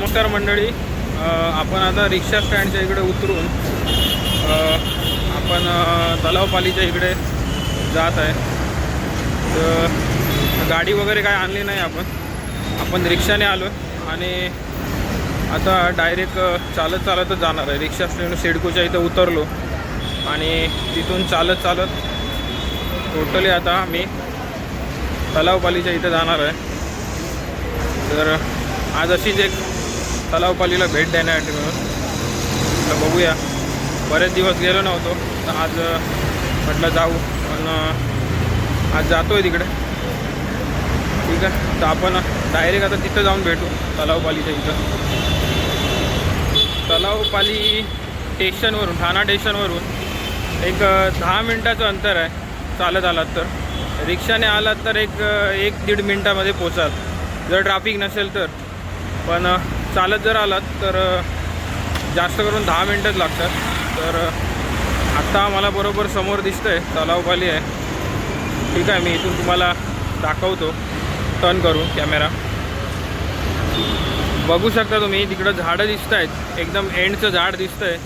नमस्कार मंडळी. आपण आता रिक्षा स्टँडच्या इकडे उतरून आपण तलावपालीच्या इकडे जात आहे. तर गाडी वगैरे काय आणली नाही आपण. आपण रिक्षाने आलो आणि आता डायरेक्ट चालत चालतच जाणार आहे. रिक्षा स्टँड सिडकोच्या इथं उतरलो आणि तिथून चालत चालत टोटली आता मी तलावपालीच्या इथं जाणार आहे. तर आज अशीच एक तलावपालीला भेट देण्यासाठी म्हणून. तर बघूया. बरेच दिवस गेलो नव्हतो तर आज म्हटलं जाऊ. पण आज जातो आहे तिकडे. ठीक आहे. तर आपण डायरेक्ट आता तिथं जाऊन भेटू तलावपालीच्या इथं. तलावपाली स्टेशनवरून ठाणा स्टेशनवरून एक दहा मिनटाचं अंतर आहे चालत आलात तर. रिक्षाने आलात तर एक एक दीड मिनटामध्ये पोचाल जर ट्राफिक नसेल तर. पण चालत जर आलात तर जास्त करून दहा मिनटंच लागतात. तर आत्ता मला बरोबर समोर दिसतंय तलावपाली आहे. ठीक आहे मी इथून तुम्हाला दाखवतो. टर्न करून कॅमेरा. बघू शकता तुम्ही तिकडं झाडं दिसत आहेत एकदम एंडचं झाड दिसतंय.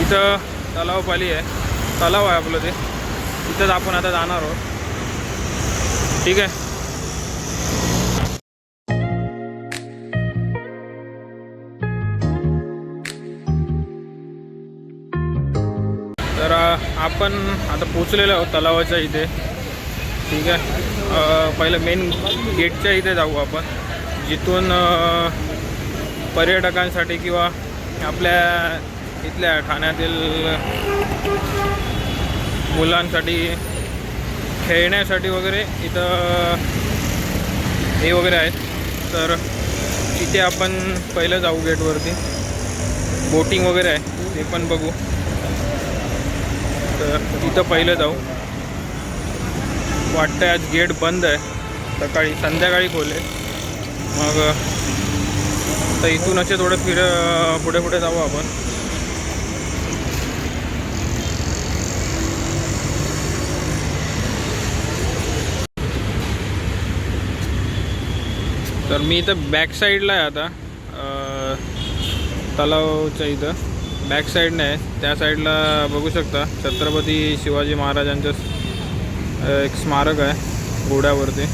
इथं तलावपाली आहे. तलाव आहे आपलं ते. तिथंच आपण आता जाणार आहोत. ठीक आहे. आपण आता पोचलेलो आहोत तलावाच्या इथे. ठीक आहे. पहिलं मेन गेटच्या इथे जाऊ आपण. जिथून पर्यटकांसाठी किंवा आपल्या इथल्या ठाण्यातील मुलांसाठी खेळण्यासाठी वगैरे इथं हे वगैरे आहेत. तर तिथे आपण पहिलं जाऊ गेटवरती बोटिंग वगैरे आहे ते पण बघू. तर तिथं पहिलं जाऊ. वाटतं आज गेट बंद आहे. सकाळी संध्याकाळी खोले मग तर इथून असे थोडं फिर पुढे पुढे जाऊ आपण. तर मी इथं बॅक साईडला आहे आता. तलावच्या इथं. बॅक साईडने आहे. त्या साईडला बघू शकता. छत्रपती शिवाजी महाराजांचं एक स्मारक आहे घोड्यावरती.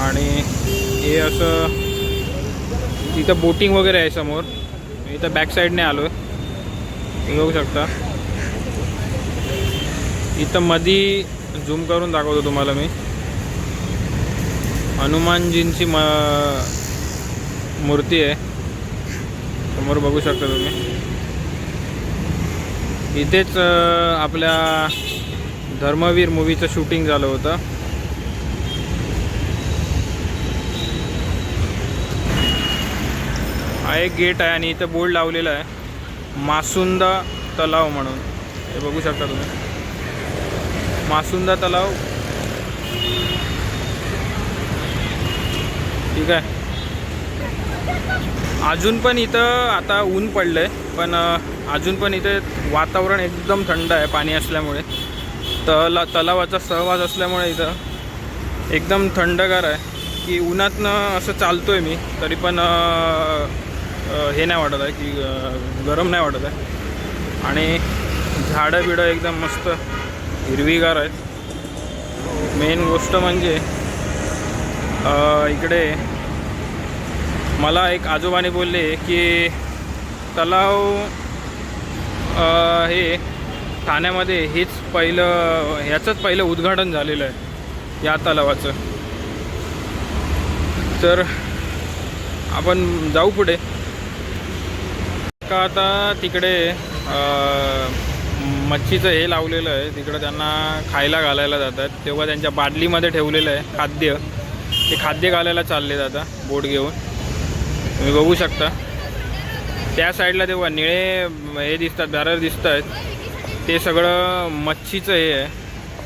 आणि हे असं तिथं बोटिंग वगैरे आहे समोर. मी इथं बॅक साईडने आलो आहे तुम्ही बघू शकता. इथं मधी झूम करून दाखवतो तुम्हाला मी. हनुमानजींची म मूर्ती आहे. समोर बघू शकता तुम्ही. इथेच आपल्या धर्मवीर मूवीचं शूटिंग झालं होतं. हा एक गेट आहे आणि इथं बोर्ड लावलेला आहे. मासुंदा तलाव म्हणून. हे बघू शकता तुम्ही. मासुंदा तलाव. ठीक आहे. अजून पण इथं आता ऊन पडलं आहे पण अजून पण इथे वातावरण एकदम थंड आहे पाणी असल्यामुळे. तला तलावाचा सहवास असल्यामुळे इथं एकदम थंडगार आहे. की उन्हातनं असं चालतो आहे मी तरी पण हे नाही वाटत आहे की गरम नाही वाटत आहे. आणि झाडं बिडं एकदम मस्त हिरवीगार आहेत. मेन गोष्ट म्हणजे इकडे मला एक आजोबाने बोलले की तलाव हे ठाण्यामध्ये हेच पहिलं ह्याचंच पहिलं उद्घाटन झालेलं आहे या तलावाचं. तर आपण जाऊ पुढे. का आता तिकडे मच्छीचं हे लावलेलं आहे तिकडं त्यांना खायला घालायला जातात तेव्हा त्यांच्या बादलीमध्ये ठेवलेलं आहे खाद्य. ते खाद्य घालायला चालले जातात बोट घेऊन. तुम्ही बघू शकता. त्या साईडला तेव्हा निळे हे दिसतात दारर दिसत आहेत ते सगळं मच्छीचं हे आहे.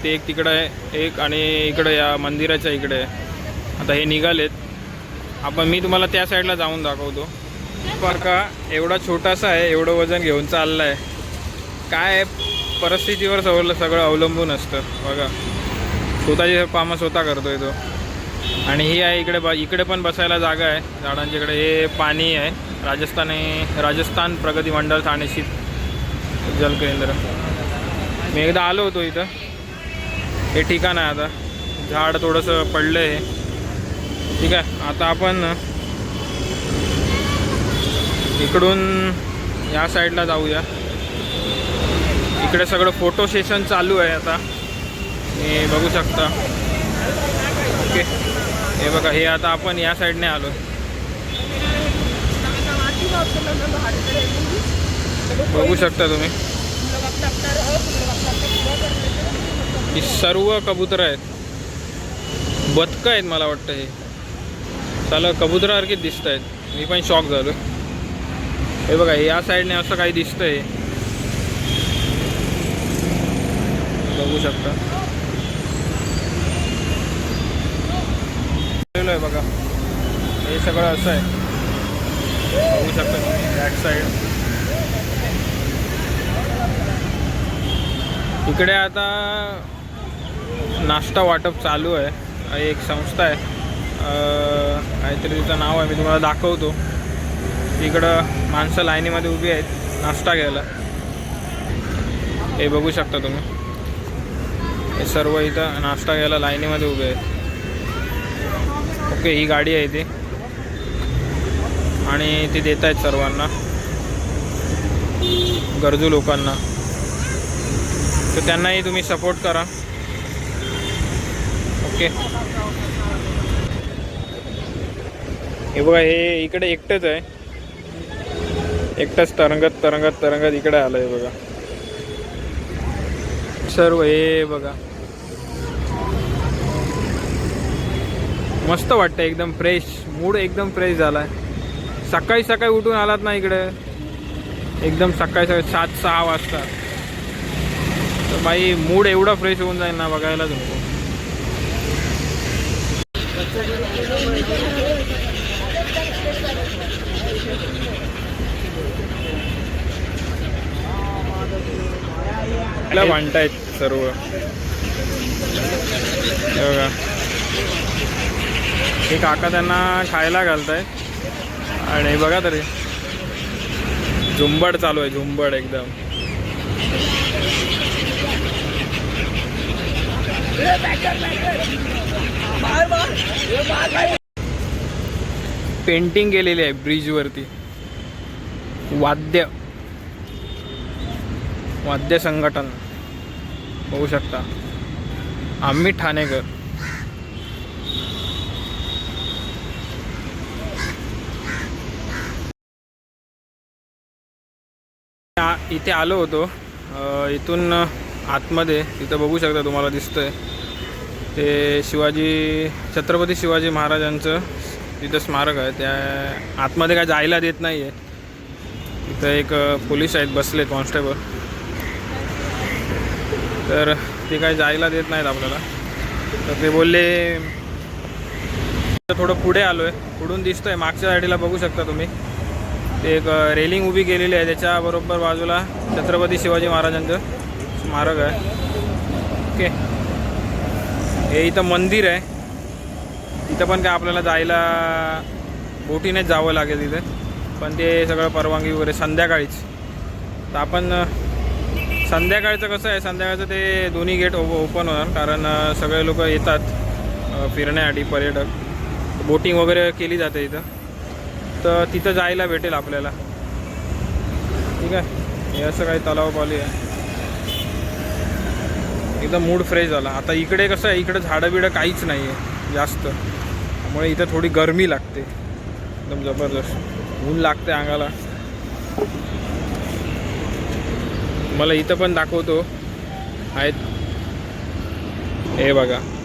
ते एक तिकडं आहे एक आणि इकडं या मंदिराच्या इकडे आहे. आता हे निघालेत. आपण मी तुम्हाला त्या साईडला जाऊन दाखवतो. का एवढा छोटासा आहे एवढं वजन घेऊन चाललं आहे? काय परिस्थितीवर सगळं सगळं अवलंबून असतं. बघा. स्वतःची कामं स्वतः करतोय तो. आणि ही आहे इकडे ब इकडे पण बसायला जागा आहे. झाडांच्या इकडे हे पाणी आहे. राजस्थानी राजस्थान प्रगती मंडळ ठाणे शीत जलकेंद्र मी एकदा आलो होतो इथं. हे ठिकाण आहे आता. झाड थोडंसं पडलं आहे ठीक आहे. आता आपण इकडून या साईडला जाऊया. इकडे सगळं फोटो सेशन चालू आहे आता. मी बघू शकता. ओके. हे बघा हे आता आपण या साईडने आलो बघू शकता तुम्ही. ही सर्व कबूतर आहेत. बदकं आहेत मला वाटतं हे. चाल कबुतरासारखेच दिसत आहेत. मी पण शॉक झालो हे बघा हे या साईडने असं काही दिसतंय. बघू शकता आहे बघा हे सगळं असं आहे. बघू शकता तुम्ही बॅक साईड इकडे आता नाश्ता वाटप चालू आहे. एक संस्था आहे. काहीतरी तिचं नाव आहे मी तुम्हाला दाखवतो. इकडं माणसं लाईनीमध्ये उभी आहेत नाश्ता घ्यायला. हे बघू शकता तुम्ही. हे सर्व इथं नाश्ता घ्यायला लाईनीमध्ये उभे आहेत. ओके ही गाडी आहे ती. आणि ते देत आहेत सर्वांना. गरजू लोकांना. तर त्यांनाही तुम्ही सपोर्ट करा. ओके हे बघा हे इकडे एकटंच आहे. एकटंच तरंगत तरंगत तरंगत इकडे आलं आहे बघा. सर्व हे बघा. मस्त वाटतं एकदम फ्रेश मूड एकदम फ्रेश झाला आहे सकाळी सकाळी उठून आलात ना इकडे? एकदम सकाळी सकाळी सात सहा वाजता. तर बाई मूड एवढा फ्रेश होऊन जाईल ना बघायला त्याला भांडतायत सर्व? हे बघा. हे काका त्यांना खायला घालतायत. आणि बघा तरी. झुंबड चालू आहे झुंबड एकदम. पेंटिंग केलेली आहे ब्रिजवरती वाद्य. वाद्य संघटन. बघू शकता. आम्ही ठाणेकर. इथे आलो होतो. इथून आतमध्ये तिथं बघू शकता तुम्हाला दिसतंय. ते शिवाजी छत्रपती शिवाजी महाराजांचं तिथं स्मारक आहे. त्या आतमध्ये काय जायला देत नाही आहे तिथं एक पोलीस आहेत बसले कॉन्स्टेबल. तर ते काय जायला देत नाहीत आपल्याला. तर ते बोलले थोडं पुढे आलो आहे पुढून दिसतंय. मागच्या साईडला बघू शकता तुम्ही. ते एक रेलिंग उभी केलेली आहे त्याच्याबरोबर बाजूला छत्रपती शिवाजी महाराजांचं स्मारक आहे. ओके. हे इथं मंदिर आहे. तिथं पण काय आपल्याला जायला बोटीनेच जावं लागेल तिथे पण ते सगळं परवानगी वगैरे संध्याकाळीच. तर आपण संध्याकाळचं कसं आहे संध्याकाळचं ते दोन्ही गेट ओ ओपन होणार. कारण सगळे लोक येतात फिरण्यासाठी पर्यटक. बोटिंग वगैरे केली जाते इथं. तर तिथं जायला भेटेल आपल्याला. ठीक आहे? हे असं काही तलाव पाली आहे. एकदम मूड फ्रेश झाला. आता इकडे कसं आहे इकडे झाडं बिडं काहीच नाही आहे जास्त. त्यामुळे इथं थोडी गरमी लागते. एकदम जबरदस्त. ऊन लागते अंगाला. मला इथं पण दाखवतो. आहेत. हे बघा.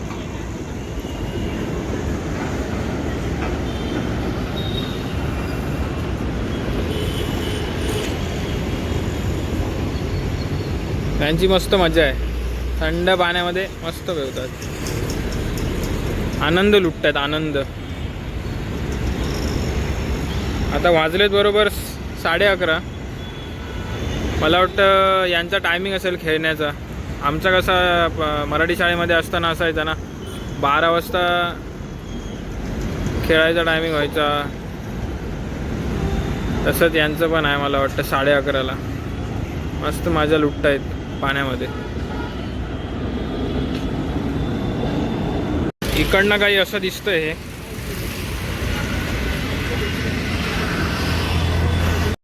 त्यांची मस्त मजा आहे. थंड पाण्यामध्ये मस्त पेवतात आनंद लुटतात आनंद. आता वाजलेत बरोबर साडे अकरा. मला वाटतं यांचा टायमिंग असेल खेळण्याचा. आमचा कसा प- मराठी शाळेमध्ये असताना असायचा ना बारा वाजता खेळायचा टायमिंग व्हायचा. तसंच यांचं पण आहे मला वाटतं साडे अकराला. मस्त माझ्या लुटतायत. पाण्यामध्ये. इकडनं काही असं दिसतंय हे.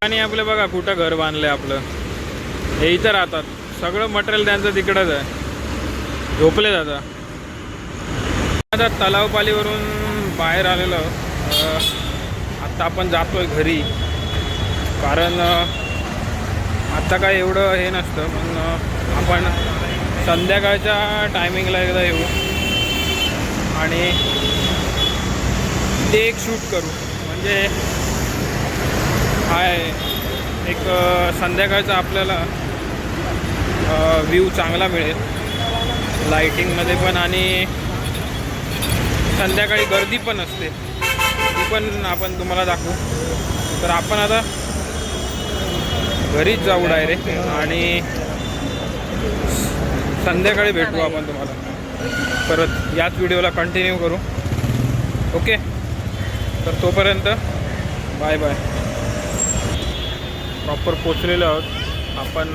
आणि आपलं बघा कुठं घर बांधलंय आपलं. हे इथं राहतात. सगळं मटेरियल त्यांचं तिकडंच आहे. झोपले जातं. आता तलावपालीवरून बाहेर आलेलो. आत्ता आता आपण जातोय घरी. कारण आत्ता आता काय एवढं हे नसतं पण आपण संध्याकाळच्या टायमिंगला एकदा येऊ आणि ते एक शूट करू. म्हणजे हाय एक संध्याकाळचा आपल्याला व्ह्यू चांगला मिळेल. लाईटिंगमध्ये पण आणि संध्याकाळी गर्दी पण असते. ती पण आपण तुम्हाला दाखवू. तर आपण आता घरीच जाऊ डायरेक्ट आणि संध्याकाळी भेटू आपण तुम्हाला. परत याच व्हिडिओला कंटिन्यू करू. ओके तर तोपर्यंत बाय बाय प्रॉपर पोचलेलो आहोत. आपण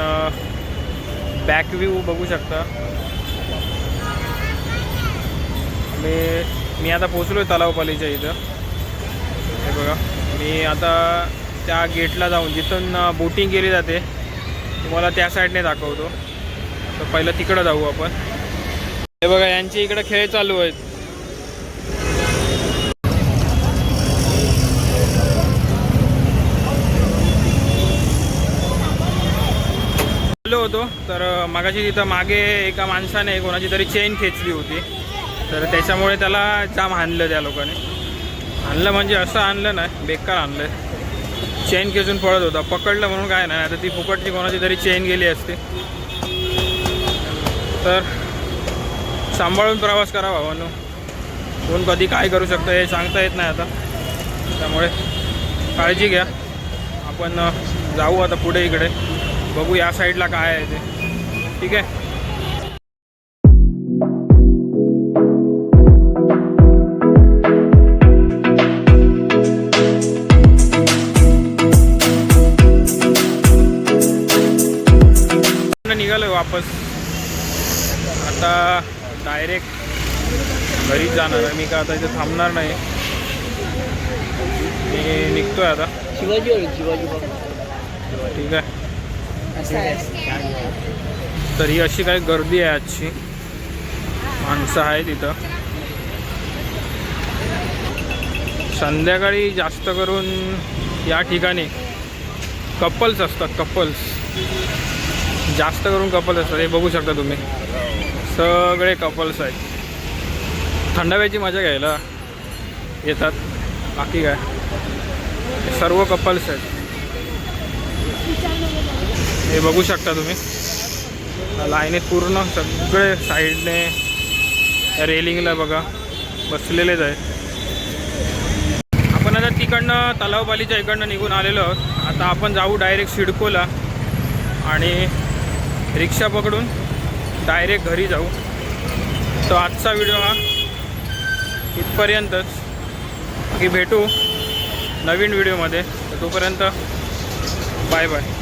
बॅक व्ह्यू बघू शकता. मी मी आता पोचलो आहे तलावपालीच्या इथं. हे बघा. मी आता त्या गेटला जाऊन जिथून बोटिंग केली जाते तुम्हाला त्या साईडने दाखवतो. तर पहिलं तिकडं जाऊ आपण. हे बघा यांचे इकडे खेळ चालू आहेत. आलो होतो तर मागाशी तिथं मागे एका माणसाने कोणाची तरी चेन खेचली होती. तर त्याच्यामुळे त्याला जाम आणलं त्या लोकांनी. आणलं म्हणजे असं आणलं नाही बेकार आणलं चेन खेचून पळत होता. पकडलं म्हणून काय नाही आता ती फुकटची कोणाची तरी चेन गेली असते. तर सांभाळून प्रवास करा भावानो. कोण कधी काय करू शकतं हे सांगता येत नाही आता. त्यामुळे काळजी घ्या. आपण जाऊ आता पुढे इकडे. बघू या साईडला काय आहे ते. ठीक आहे? निघालोय वापस. आता डायरेक्ट घरीच जाणार आहे. मी का आता इथे थांबणार नाही. मी निघतोय आता. शिवाजी शिवाजी ठीक आहे. तर ही अशी काही गर्दी आहे आजची. माणसं आहेत इथं. संध्याकाळी जास्त करून या ठिकाणी कपल्स असतात कपल्स. जास्त करून कपल्स असतात. हे बघू शकता तुम्ही. सगळे कपल्स आहेत. थंडाव्याची मजा घ्यायला येतात. बाकी काय? सर्व कपल्स आहेत. हे बघू शकता तुम्ही. लाईनीत पूर्ण. सगळे साईडने रेलिंगला बघा. बसलेलेच आहेत. आपण आता तिकडनं तलावपालीच्या इकडनं निघून आलेलो आहोत. आता आपण जाऊ डायरेक्ट सिडकोला आणि रिक्षा पकडून डायरेक्ट घरी जाऊ. तर आजचा व्हिडिओ हा इथपर्यंतच. की भेटू नवीन व्हिडिओमध्ये. तर तोपर्यंत बाय बाय.